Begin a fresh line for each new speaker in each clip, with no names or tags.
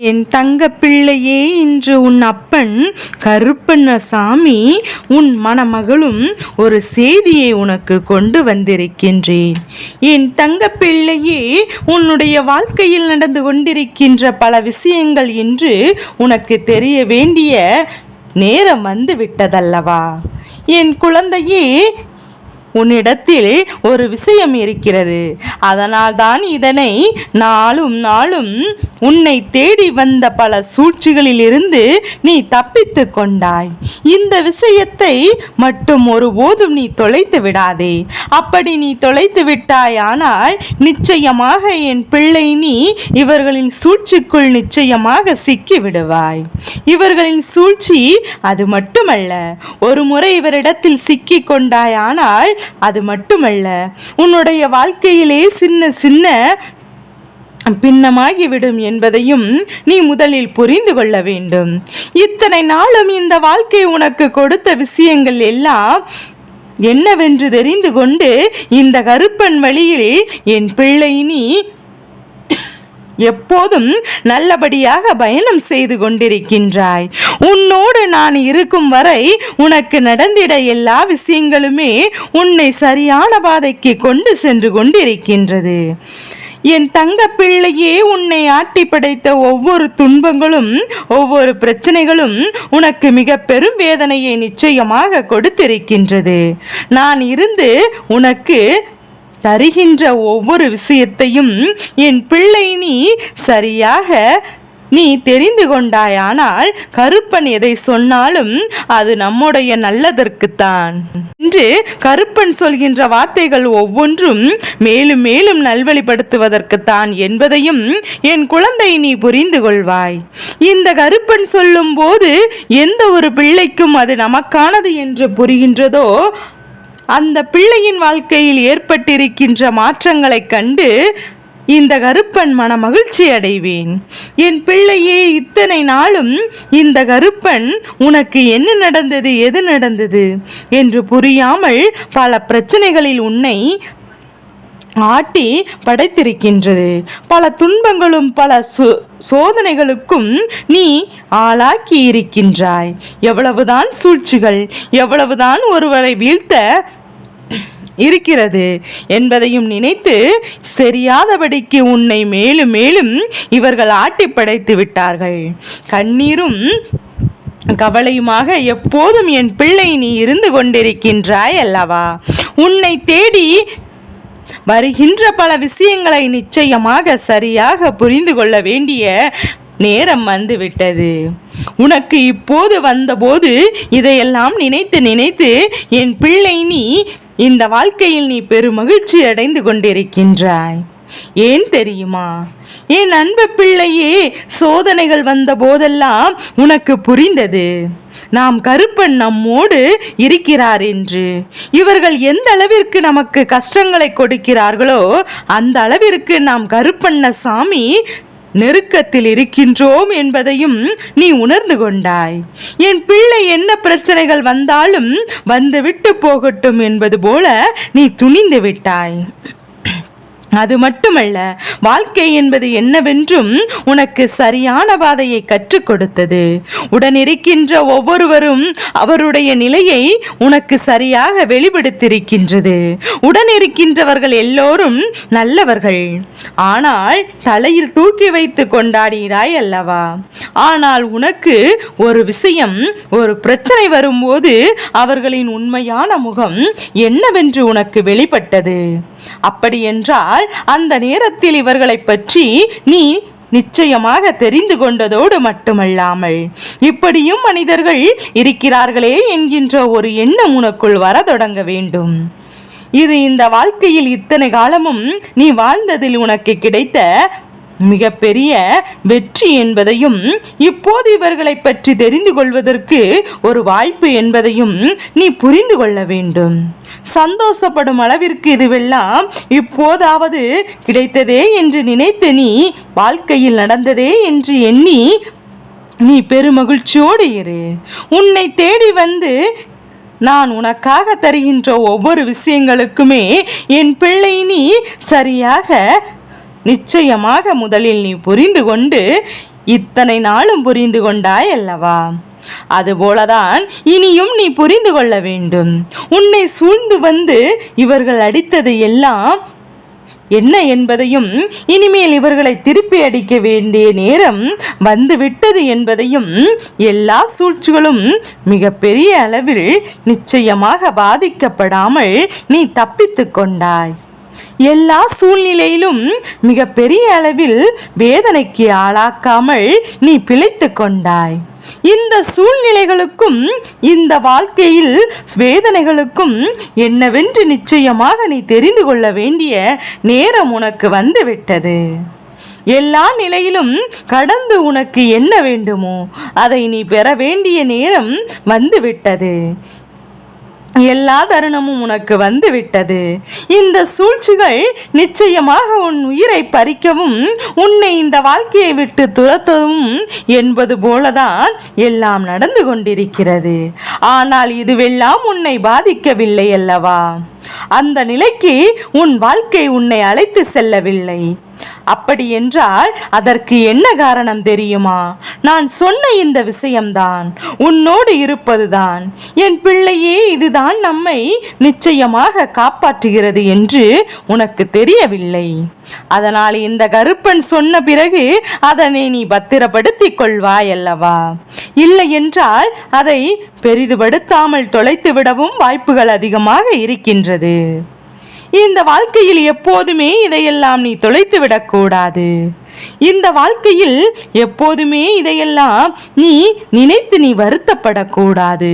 என் தங்க பிள்ளையே இன்று உன் அப்பன் கருப்பண்ணசாமி உன் மணமகளும் ஒரு செய்தியை உனக்கு கொண்டு வந்திருக்கின்றேன். என் தங்க பிள்ளையே உன்னுடைய வாழ்க்கையில் நடந்து கொண்டிருக்கின்ற பல விஷயங்கள் இன்று உனக்கு தெரிய வேண்டிய நேரம் வந்து விட்டதல்லவா என் குழந்தையே உன்னிடத்தில் ஒரு விஷயம் இருக்கிறது. அதனால்தான் இதனை நாளும் நாளும் உன்னை தேடி வந்த பல சூழ்ச்சிகளில் இருந்து நீ தப்பித்து கொண்டாய். இந்த விஷயத்தை மட்டும் ஒருபோதும் நீ தொலைத்து விடாதே. அப்படி நீ தொலைத்து விட்டாயானால் நிச்சயமாக என் பிள்ளை நீ இவர்களின் சூழ்ச்சிக்குள் நிச்சயமாக சிக்கி விடுவாய். இவர்களின் சூழ்ச்சி அது மட்டுமல்ல ஒரு முறை இவரிடத்தில் சிக்கி கொண்டாயானால் அது மட்டுமல்ல உன்னுடைய வாழ்க்கையிலே சின்ன சின்ன பின்னமாகிவிடும் என்பதையும் நீ முதலில் புரிந்து கொள்ள வேண்டும். இத்தனை நாளும் இந்த வாழ்க்கை உனக்கு கொடுத்த விஷயங்கள் எல்லாம் என்னவென்று தெரிந்து கொண்டு இந்த கருப்பன் வழியில் என் பிள்ளை நீ எப்போதும் நல்லபடியாக பயணம் செய்து கொண்டிருக்கின்றாய். உன்னோடு நான் இருக்கும் வரை உனக்கு நடந்திட எல்லா விஷயங்களுமே உன்னை சரியான பாதைக்கு கொண்டு சென்று கொண்டிருக்கின்றது. என் தங்க பிள்ளையே உன்னை ஆட்டி படைத்த ஒவ்வொரு துன்பங்களும் ஒவ்வொரு பிரச்சனைகளும் உனக்கு மிக பெரும் வேதனையை நிச்சயமாக கொடுத்திருக்கின்றது. நான் இருந்து உனக்கு தருகின்ற ஒவ்வொரு விஷயத்தையும் என் பிள்ளை நீ சரியாக நீ தெரிந்து கொண்டாயானால் கருப்பன் எதை சொன்னாலும் அது நம்முடைய நல்லதற்குத்தான். என்று கருப்பன் சொல்கின்ற வார்த்தைகள் ஒவ்வொன்றும் மேலும் மேலும் நல்வழிப்படுத்துவதற்குத்தான் என்பதையும் என் குழந்தை நீ புரிந்து கொள்வாய். இந்த கருப்பன் சொல்லும் போது எந்த ஒரு பிள்ளைக்கும் அது நமக்கானது என்று புரிகின்றதோ அந்த பிள்ளையின் வாழ்க்கையில் ஏற்பட்டிருக்கின்ற மாற்றங்களைக் கண்டு இந்த கருப்பன் மன மகிழ்ச்சி அடைவேன். என் பிள்ளையே இத்தனை நாளும் இந்த கருப்பன் உனக்கு என்ன நடந்தது எது நடந்தது என்று புரியாமல் பல பிரச்சனைகளில் உன்னை ஆட்டி படைத்திருக்கின்றது. பல துன்பங்களும் பல சோ சோதனைகளுக்கும் நீ ஆளாக்கி இருக்கின்றாய் எவ்வளவுதான் சூழ்ச்சிகள் எவ்வளவுதான் ஒருவரை வீழ்த்த இருக்கிறது என்பதையும் நினைத்து தெரியாதபடிக்கு உன்னை மேலும் மேலும் இவர்கள் ஆட்டி படைத்து விட்டார்கள். கண்ணீரும் கவலையுமாக எப்போதும் என் பிள்ளை நீ இருந்து கொண்டிருக்கின்றாய் அல்லவா? உன்னை தேடி வருகின்ற பல விஷயங்களை நிச்சயமாக சரியாக புரிந்து கொள்ள வேண்டிய நேரம் வந்துவிட்டது. உனக்கு இப்போது வந்தபோது இதையெல்லாம் நினைத்து நினைத்து என் பிள்ளை நீ இந்த வாழ்க்கையில் நீ பெருமகிழ்ச்சி அடைந்து கொண்டிருக்கின்றாய். ஏன் தெரியுமா? என் அன்பு பிள்ளையே சோதனைகள் வந்த போதெல்லாம் உனக்கு புரிந்தது. நாம் கருப்பன் நம்மோடு இருக்கிறார் என்று. இவர்கள் எந்த அளவிற்கு நமக்கு கஷ்டங்களை கொடுக்கிறார்களோ அந்த அளவிற்கு நாம் கருப்பண்ண சாமி நெருக்கத்தில் இருக்கின்றோம் என்பதையும் நீ உணர்ந்து கொண்டாய். என் பிள்ளை என்ன பிரச்சனைகள் வந்தாலும் வந்துவிட்டு போகட்டும் என்பது போல நீ துணிந்து விட்டாய். அது மட்டுமல்ல வாழ்க்கை என்பது என்னவென்றும் உனக்கு சரியான பாதையை கற்றுக் கொடுத்தது. உடனிருக்கின்ற ஒவ்வொருவரும் அவருடைய நிலையை உனக்கு சரியாக வெளிப்படுத்தியிருக்கின்றது. உடனிருக்கின்றவர்கள் எல்லோரும் நல்லவர்கள். ஆனால் தலையில் தூக்கி வைத்து கொண்டாடுகிறாய் அல்லவா? ஆனால் உனக்கு ஒரு விஷயம் ஒரு பிரச்சனை வரும்போது அவர்களின் உண்மையான முகம் என்னவென்று உனக்கு வெளிப்பட்டது? அப்படியென்றால் அந்த நேரத்தில் இவர்களை பற்றி நீ நிச்சயமாக தெரிந்து கொண்டதோடு மட்டுமல்லாமல் இப்படியும் மனிதர்கள் இருக்கிறார்களே என்கின்ற ஒரு எண்ணம் உனக்குள் வர தொடங்க வேண்டும். இது இந்த வாழ்க்கையில் இத்தனை காலமும் நீ வாழ்ந்ததில் உனக்கு கிடைத்த மிகப்பெரிய வெற்றி என்பதையும் இப்போது இவர்களை பற்றி தெரிந்து கொள்வதற்கு ஒரு வாய்ப்பு என்பதையும் நீ புரிந்து கொள்ள வேண்டும். சந்தோஷப்படும் அளவிற்கு இதுவெல்லாம் இப்போதாவது கிடைத்ததே என்று நினைத்து நீ வாழ்க்கையில் நடந்ததே என்று எண்ணி நீ பெருமகிழ்ச்சியோடு இரு. உன்னை தேடி வந்து நான் உனக்காக தருகின்ற ஒவ்வொரு விஷயங்களுக்குமே என் பிள்ளை நீ சரியாக நிச்சயமாக முதலில் நீ புரிந்து கொண்டு இத்தனை நாளும் புரிந்து கொண்டாய் அல்லவா? அதுபோலதான் இனியும் நீ புரிந்து கொள்ள வேண்டும். உன்னை சூழ்ந்து வந்து இவர்கள் அடித்தது எல்லாம் என்ன என்பதையும் இனிமேல் இவர்களை திருப்பி அடிக்க வேண்டிய நேரம் வந்துவிட்டது என்பதையும் எல்லா சூழ்ச்சிகளும் மிகப்பெரிய அளவில் நிச்சயமாக பாதிக்கப்படாமல் நீ தப்பித்து கொண்டாய். எல்லா சூழ்நிலையிலும் மிக பெரிய அளவில் வேதனைக்கு ஆளாக்காமல் நீ பிழைத்து கொண்டாய். இந்த சூழ்நிலைகளுக்கும் இந்த வாழ்க்கையில் வேதனைகளுக்கும் என்னவென்று நிச்சயமாக நீ தெரிந்து கொள்ள வேண்டிய நேரம் உனக்கு வந்துவிட்டது. எல்லா நிலையிலும் கடந்து உனக்கு என்ன வேண்டுமோ அதை நீ பெற வேண்டிய நேரம் வந்துவிட்டது. எல்லா தருணமும் உனக்கு வந்து விட்டது இந்த சூழ்ச்சிகள் நிச்சயமாக உன் உயிரை பறிக்கவும் உன்னை இந்த வாழ்க்கையை விட்டு துரத்தவும் என்பது போலதான் எல்லாம் நடந்து கொண்டிருக்கிறது. ஆனால் இதுவெல்லாம் உன்னை பாதிக்கவில்லை அல்லவா? அந்த நிலைக்கு உன் வாழ்க்கை உன்னை அழைத்து செல்லவில்லை. அப்படி என்றால் அதற்கு என்ன காரணம் தெரியுமா? நான் சொன்ன இந்த விஷயம்தான். உன்னோடு இருப்பதுதான். என் பிள்ளையே இதுதான் நம்மை நிச்சயமாக காப்பாற்றுகிறது என்று உனக்கு தெரியவில்லை. அதனால் இந்த கருப்பன் சொன்ன பிறகு அதனை நீ பத்திரப்படுத்தி கொள்வாய் அல்லவா இல்லை என்றால் அதை பெரிதுபடுத்தாமல் தொலைத்து விடவும் வாய்ப்புகள் அதிகமாக இருக்கின்றது. இந்த வாழ்க்கையில் எப்போதுமே இதையெல்லாம் நீ தொலைத்து விடக்கூடாது. இந்த வாழ்க்கையில் எப்போதுமே இதையெல்லாம் நீ நினைத்து நீ வருத்தப்படக்கூடாது.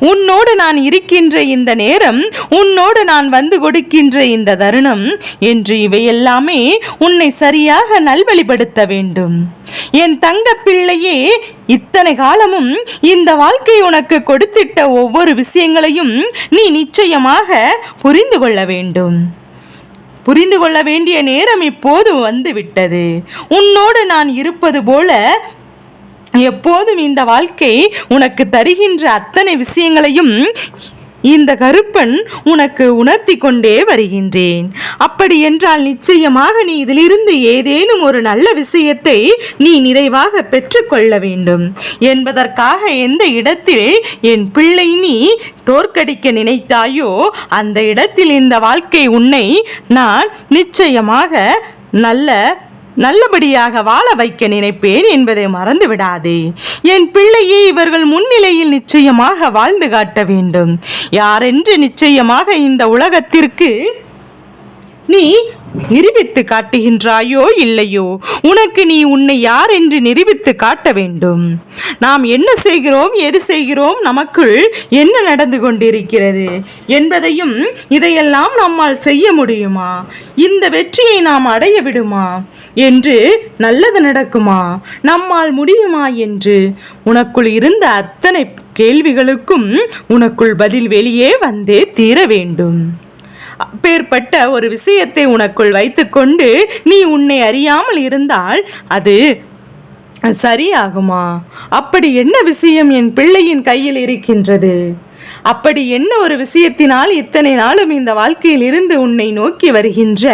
உன்னோடு நான் இருக்கின்ற இந்த நேரம் உன்னோடு நான் வந்து கொடுக்கின்ற இந்த தருணம் என்று இவையெல்லாமே உன்னை சரியாக நல்வழிப்படுத்த வேண்டும். என் தங்க பிள்ளையே இத்தனை காலமும் இந்த வாழ்க்கை உனக்கு கொடுத்திட்ட ஒவ்வொரு விஷயங்களையும் நீ நிச்சயமாக புரிந்து கொள்ள வேண்டும். புரிந்து கொள்ள வேண்டிய நேரம் இப்போது வந்துவிட்டது. உன்னோடு நான் இருப்பது போல எப்போதும் இந்த வாழ்க்கை உனக்கு தருகின்ற அத்தனை விஷயங்களையும் இந்த கருப்பன் உனக்கு உணர்த்தி கொண்டே வருகின்றேன். அப்படி என்றால் நிச்சயமாக நீ இதிலிருந்து ஏதேனும் ஒரு நல்ல விஷயத்தை நீ நிறைவாக பெற்றுக்கொள்ள வேண்டும். என்பதற்காக எந்த இடத்தில் என் பிள்ளை நீ தோற்கடிக்க நினைத்தாயோ அந்த இடத்தில் இந்த வாழ்க்கை உன்னை நான் நிச்சயமாக நல்ல நல்லபடியாக வாழ வைக்க நினைப்பேன் என்பதை மறந்து விடாதே என் பிள்ளையை இவர்கள் முன்னிலையில் நிச்சயமாக வாழ்ந்து காட்ட வேண்டும். யாரென்று நிச்சயமாக இந்த உலகத்திற்கு நீ நிரூபித்து காட்டுகின்றாயோ இல்லையோ? உனக்கு நீ உன்னை யார் என்று நிரூபித்து காட்ட வேண்டும். நாம் என்ன செய்கிறோம் எது செய்கிறோம் நமக்குள் என்ன நடந்து கொண்டிருக்கிறது என்பதையும் இதையெல்லாம் நம்மால் செய்ய முடியுமா? இந்த வெற்றியை நாம் அடைய விடுமா? என்று நல்லது நடக்குமா? நம்மால் முடியுமா என்று? உனக்குள் இருந்த அத்தனை கேள்விகளுக்கும் உனக்குள் பதில் வெளியே வந்தே தீர வேண்டும். அப்பேற்பட்ட ஒரு விஷயத்தை உனக்குள் வைத்துக்கொண்டு நீ உன்னை அறியாமல் இருந்தால் அது சரியாகுமா? அப்படி என்ன விஷயம் என் பிள்ளையின் கையில் இருக்கின்றது? அப்படி என்ன ஒரு விஷயத்தினால் இத்தனை நாளும் இந்த வாழ்க்கையில் இருந்து உன்னை நோக்கி வருகின்ற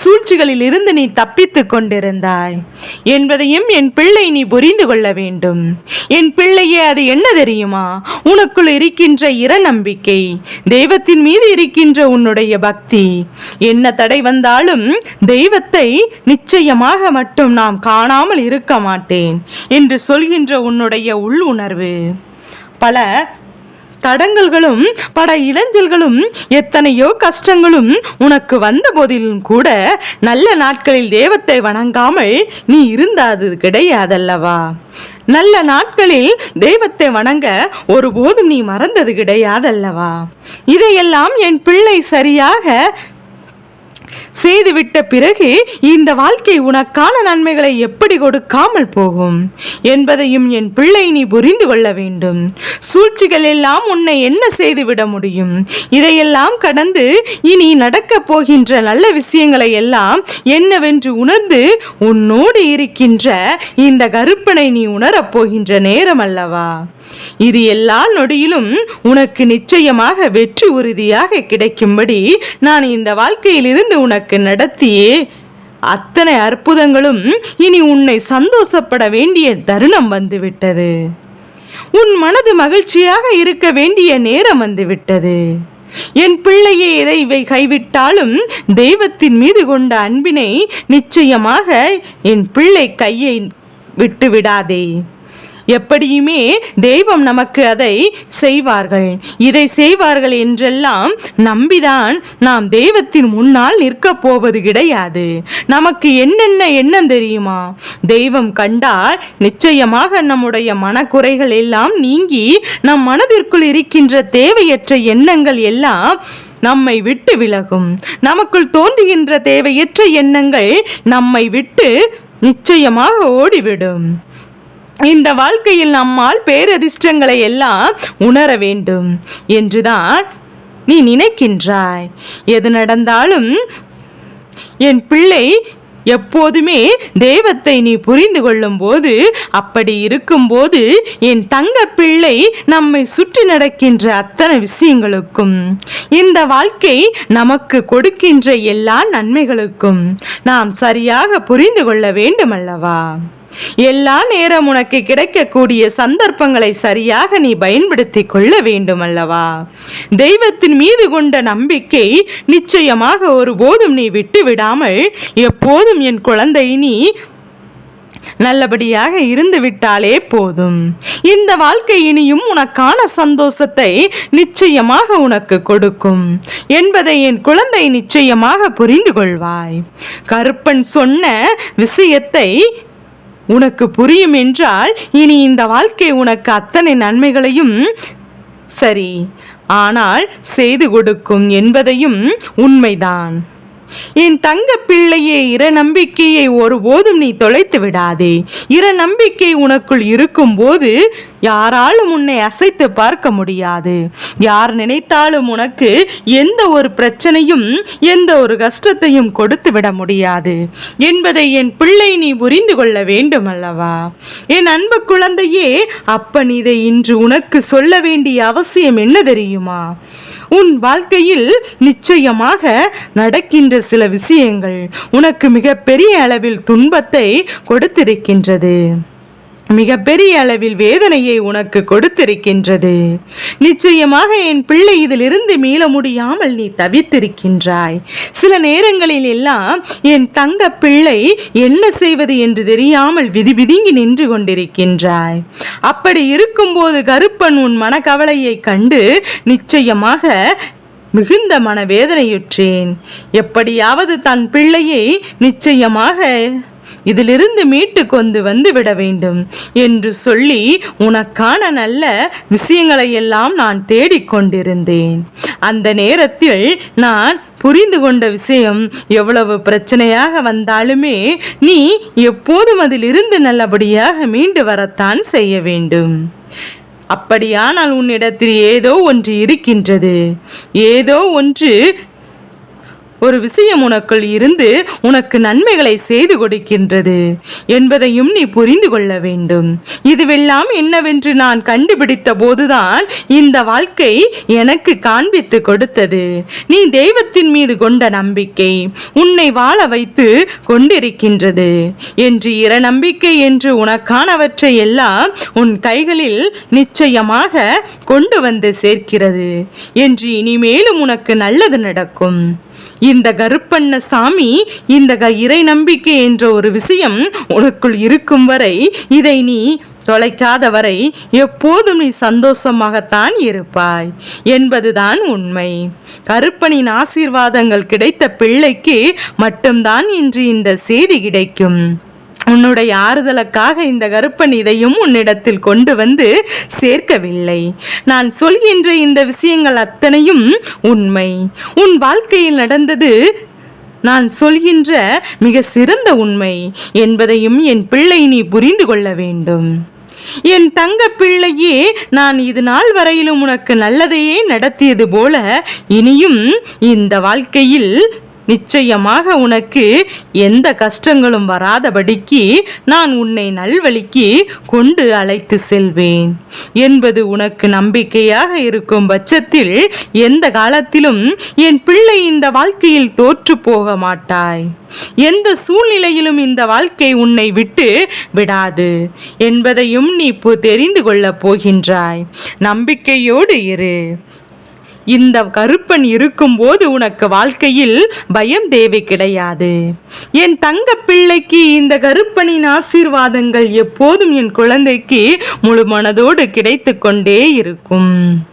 சூழ்ச்சிகளில் இருந்து நீ தப்பித்துக் கொண்டிருந்தாய்? என்பதையும் என் பிள்ளை நீ புரிந்து கொள்ள வேண்டும். என் பிள்ளையே அது என்ன தெரியுமா? உனக்குள் இருக்கின்ற இற நம்பிக்கை தெய்வத்தின் மீது இருக்கின்ற உன்னுடைய பக்தி. என்ன தடை வந்தாலும் தெய்வத்தை நிச்சயமாக மட்டும் நாம் காணாமல் இருக்க மாட்டேன் என்று சொல்கின்ற உன்னுடைய உள் உணர்வு. பல தடங்கல்களும் பட இளைஞர்களும் எத்தனையோ கஷ்டங்களும் உனக்கு வந்த போதிலும் கூட நல்ல நாட்களில் தெய்வத்தை வணங்காமல் நீ இருந்தாது கிடையாதல்லவா? நல்ல நாட்களில் தெய்வத்தை வணங்க ஒருபோதும் நீ மறந்தது கிடையாதல்லவா? இதையெல்லாம் என் பிள்ளை சரியாக செய்துவிட்ட பிறகு இந்த வாழ்க்கை உனக்கான நன்மைகளை எப்படி கொடுக்காமல் போகும்? என்பதையும் என் பிள்ளை நீ புரிந்து கொள்ள வேண்டும். சூழ்ச்சிகள் எல்லாம் உன்னை என்ன செய்துவிட முடியும்? இதையெல்லாம் கடந்து இனி நடக்கப் போகின்ற நல்ல விஷயங்களை எல்லாம் என்னவென்று உணர்ந்து உன்னோடு இருக்கின்ற இந்த கருப்பனை நீ உணரப் போகின்ற நேரம் அல்லவா? இது எல்லா நொடியிலும் உனக்கு நிச்சயமாக வெற்றி உறுதியாக கிடைக்கும்படி நான் இந்த வாழ்க்கையிலிருந்து உனக்கு நடத்தி அத்தனை அற்புதங்களும் இனி உன்னை சந்தோஷப்பட வேண்டிய தருணம் வந்துவிட்டது. உன் மனது மகிழ்ச்சியாக இருக்க வேண்டிய நேரம் வந்துவிட்டது. என் பிள்ளையை எதை இவை கைவிட்டாலும் தெய்வத்தின் மீது கொண்ட அன்பினை நிச்சயமாக என் பிள்ளை கையை விட்டு விடாதே. எப்படியுமே தெய்வம் நமக்கு அதை செய்வார்கள். இதை செய்வார்கள் என்றெல்லாம் நம்பிதான் நாம் தெய்வத்தின் முன்னால் நிற்கப் போவது கிடையாது. நமக்கு என்னென்ன எண்ணம் தெரியுமா? தெய்வம் கண்டால் நிச்சயமாக நம்முடைய மனக்குறைகள் எல்லாம் நீங்கி நம் மனதிற்குள் இருக்கின்ற தேவையற்ற எண்ணங்கள் எல்லாம் நம்மை விட்டு விலகும். நமக்குள் தோன்றுகின்ற தேவையற்ற எண்ணங்கள் நம்மை விட்டு நிச்சயமாக ஓடிவிடும். இந்த வாழ்க்கையில் நம்மால் பேரதிர்ஷ்டங்களை எல்லாம் உணர வேண்டும் என்றுதான் நீ நினைக்கின்றாய். எது நடந்தாலும் என் பிள்ளை எப்போதுமே தெய்வத்தை நீ புரிந்து கொள்ளும் போது அப்படி இருக்கும்போது என் தங்க பிள்ளை நம்மை சுற்றி நடக்கின்ற அத்தனை விஷயங்களுக்கும் இந்த வாழ்க்கை நமக்கு கொடுக்கின்ற எல்லா நன்மைகளுக்கும் நாம் சரியாக புரிந்து கொள்ள வேண்டும் அல்லவா எல்லா நேரம் உனக்கு கிடைக்கக்கூடிய சந்தர்ப்பங்களை சரியாக நீ பயன்படுத்தி கொள்ள வேண்டும் அல்லவா தெய்வத்தின் மீது கொண்ட நம்பிக்கை நிச்சயமாக ஒருபோதும் நீ விட்டு விடாமல் எப்போதும் என் குழந்தை நீ நல்லபடியாக இருந்து விட்டாலே போதும். இந்த வாழ்க்கை இனியும் உனக்கான சந்தோஷத்தை நிச்சயமாக உனக்கு கொடுக்கும். என்பதை என் குழந்தை நிச்சயமாக புரிந்து கொள்வாய். கருப்பன் சொன்ன விஷயத்தை உனக்கு புரியும் என்றால் இனி இந்த வாழ்க்கை உனக்கு அத்தனை நன்மைகளையும் சரி ஆனால் செய்து கொடுக்கும் என்பதையும் உண்மைதான். என் தங்க பிள்ளையே இற நம்பிக்கையை ஒருபோதும் நீ தொலைத்து விடாதே. இற நம்பிக்கை உனக்குள் இருக்கும்போது யாராலும் உன்னை அசைத்து பார்க்க முடியாது. யார் நினைத்தாலும் உனக்கு எந்த ஒரு பிரச்சனையும் எந்த ஒரு கஷ்டத்தையும் கொடுத்து விட முடியாது. என்பதை என் பிள்ளை நீ புரிந்து கொள்ள வேண்டும் அல்லவா என் அன்பு குழந்தையே அப்பன் இதை இன்று உனக்கு சொல்ல வேண்டிய அவசியம் என்ன தெரியுமா? உன் வாழ்க்கையில் நிச்சயமாக நடக்கின்ற சில விஷயங்கள் உனக்கு மிகப்பெரிய அளவில் துன்பத்தை கொடுத்திருக்கின்றது. மிகப்பெரிய அளவில் வேதனையை உனக்கு கொடுத்திருக்கின்றது. நிச்சயமாக என் பிள்ளை இதிலிருந்து மீள முடியாமல் நீ தவித்திருக்கின்றாய். சில நேரங்களில் எல்லாம் என் தங்க பிள்ளை என்ன செய்வது என்று தெரியாமல் விதி விதிங்கி நின்று கொண்டிருக்கின்றாய். அப்படி இருக்கும்போது கருப்பன் உன் மனக்கவலையை கண்டு நிச்சயமாக மிகுந்த மனவேதனையுற்றேன். எப்படியாவது தன் பிள்ளையை நிச்சயமாக இதிலிருந்து மீட்டு கொண்டு வந்து விட வேண்டும் என்று சொல்லி உனக்கான நல்ல விஷயங்களை எல்லாம் நான் தேடிக்கொண்டிருந்தேன் அந்த நேரத்தில் நான் புரிந்து கொண்ட விஷயம் எவ்வளவு பிரச்சனையாக வந்தாலுமே நீ எப்போதும் அதிலிருந்து நல்லபடியாக மீண்டு வரத்தான் செய்ய வேண்டும். அப்படியானால் உன்னிடத்தில் ஏதோ ஒன்று இருக்கின்றது. ஏதோ ஒன்று ஒரு விஷயம் உனக்குள் இருந்து உனக்கு நன்மைகளை செய்து கொடுக்கின்றது என்பதையும் நீ புரிந்து கொள்ள வேண்டும். இதுவெல்லாம் என்னவென்று நான் கண்டுபிடித்த போதுதான் இந்த வாழ்க்கை எனக்கு காண்பித்து கொடுத்தது. நீ தெய்வத்தின் மீது கொண்ட நம்பிக்கை உன்னை வாழ வைத்து கொண்டிருக்கின்றது. என்று இற நம்பிக்கை என்று உனக்கானவற்றை எல்லாம் உன் கைகளில் நிச்சயமாக கொண்டு வந்து சேர்க்கிறது. என்று இனிமேலும் உனக்கு நல்லது நடக்கும். இந்த கருப்பண்ண சாமி இந்த க- இறை நம்பிக்கை என்ற ஒரு விஷயம் உனக்குள் இருக்கும் வரை இதை நீ தொலைக்காத வரை எப்போதும் நீ சந்தோஷமாகத்தான் இருப்பாய் என்பதுதான் உண்மை. கருப்பனின் ஆசீர்வாதங்கள் கிடைத்த பிள்ளைக்கு மட்டும்தான் இன்று இந்த செய்தி கிடைக்கும். உன்னுடைய ஆறுதலுக்காக இந்த கருப்பன் இதையும் உன்னிடத்தில் கொண்டு வந்து சேர்க்கவில்லை. நான் சொல்கின்ற இந்த விஷயங்கள் அத்தனையும் உண்மை. உன் வாழ்க்கையில் நடந்தது நான் சொல்கின்ற மிக சிறந்த உண்மை என்பதையும் என் பிள்ளை நீ புரிந்து கொள்ள வேண்டும். என் தங்க பிள்ளையே நான் இது நாள் வரையிலும் உனக்கு நல்லதையே நடத்தியது போல இனியும் இந்த வாழ்க்கையில் நிச்சயமாக உனக்கு எந்த கஷ்டங்களும் வராதபடிக்கு நான் உன்னை நல்வழிக்கு கொண்டு அழைத்து செல்வேன். என்பது உனக்கு நம்பிக்கையாக இருக்கும் பட்சத்தில் எந்த காலத்திலும் என் பிள்ளை இந்த வாழ்க்கையில் தோற்று போக மாட்டாய். எந்த சூழ்நிலையிலும் இந்த வாழ்க்கை உன்னை விட்டு விடாது. என்பதையும் நீ இப்போ தெரிந்து கொள்ளப் போகின்றாய். நம்பிக்கையோடு இரு. இந்த கருப்பன் இருக்கும்போது உனக்கு வாழ்க்கையில் பயம் தேவை கிடையாது. என் தங்க பிள்ளைக்கு இந்த கருப்பனின் ஆசீர்வாதங்கள் எப்போதும் என் குழந்தைக்கு முழு மனதோடு கிடைத்து கொண்டே இருக்கும்.